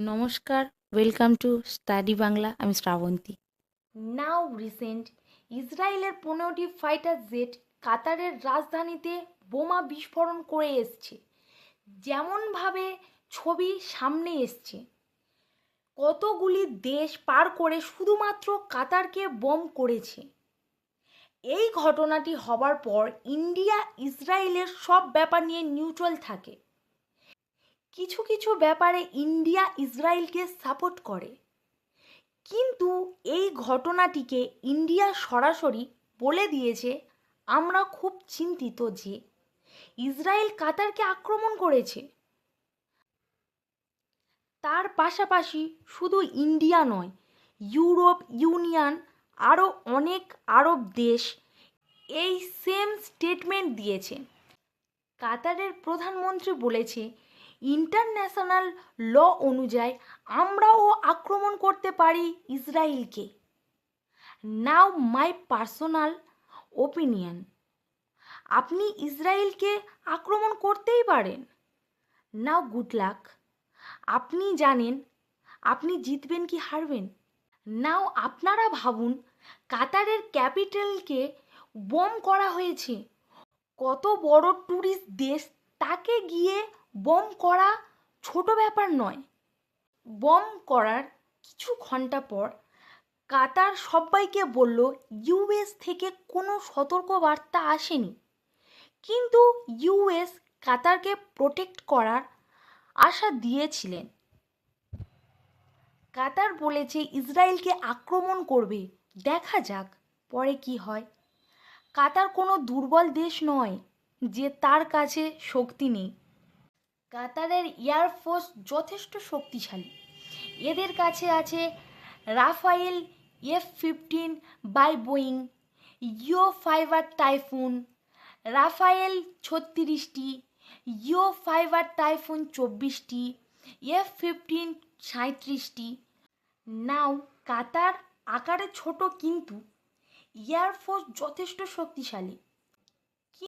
নমস্কার welcome to study Bangla আমি শ্রাবন্তী। নাও recent ইসরায়েলের পনেরোটি ফাইটার জেট কাতারের রাজধানীতে বোমা বিস্ফোরণ করে এসছে। যেমনভাবে ছবি সামনে এসছে। কতগুলি দেশ পার করে শুধুমাত্র কাতারকে বম করেছে। এই ঘটনাটি হবার পর ইন্ডিয়া ইসরায়েলের সব ব্যাপার নিয়ে নিউট্রাল থাকে। কিছু কিছু ব্যাপারে ইন্ডিয়া ইসরায়েলকে সাপোর্ট করে। কিন্তু এই ঘটনাটিকে ইন্ডিয়া সরাসরি বলে দিয়েছে, আমরা খুব চিন্তিত যে ইসরায়েল কাতারকে আক্রমণ করেছে। তার পাশাপাশি শুধু ইন্ডিয়া নয়, ইউরোপ ইউনিয়ন আরও অনেক আরব দেশ এই সেম স্টেটমেন্ট দিয়েছে। কাতারের প্রধানমন্ত্রী বলেছে ইন্টারন্যাশনাল ল অনুযায়ী আমরাও আক্রমণ করতে পারি ইসরায়েলকে। নাও মাই পার্সোনাল ওপিনিয়ন আপনি ইসরায়েলকে আক্রমণ করতেই পারেন। নাও গুড লাক আপনি জানেন, আপনি জিতবেন কি হারবেন। নাও আপনারা ভাবুন, কাতারের ক্যাপিটালকে বোম করা হয়েছে। কত বড় ট্যুরিস্ট দেশ তাকে গিয়ে বম করা ছোট ব্যাপার নয়। বম করার কিছু ঘণ্টা পর কাতার সবাইকে বলল ইউএস থেকে কোনো সতর্কবার্তা আসেনি। কিন্তু ইউএস কাতারকে প্রোটেক্ট করার আশা দিয়েছিলেন। কাতার বলেছে, ইসরায়েলকে আক্রমণ করবে। দেখা যাক, পরে কি হয়। কাতার কোনো দুর্বল দেশ নয় যে তার কাছে শক্তি নেই। কাতারের এয়ারফোর্স যথেষ্ট শক্তিশালী। এদের কাছে আছে Rafale F fifteen by Boeing, Eurofighter Typhoon, Rafale ছত্রিশটি, Eurofighter Typhoon চব্বিশটি, এফ ফিফটিন সাঁত্রিশটি নাও, কাতার আকারে ছোট কিন্তু এয়ারফোর্স যথেষ্ট শক্তিশালী।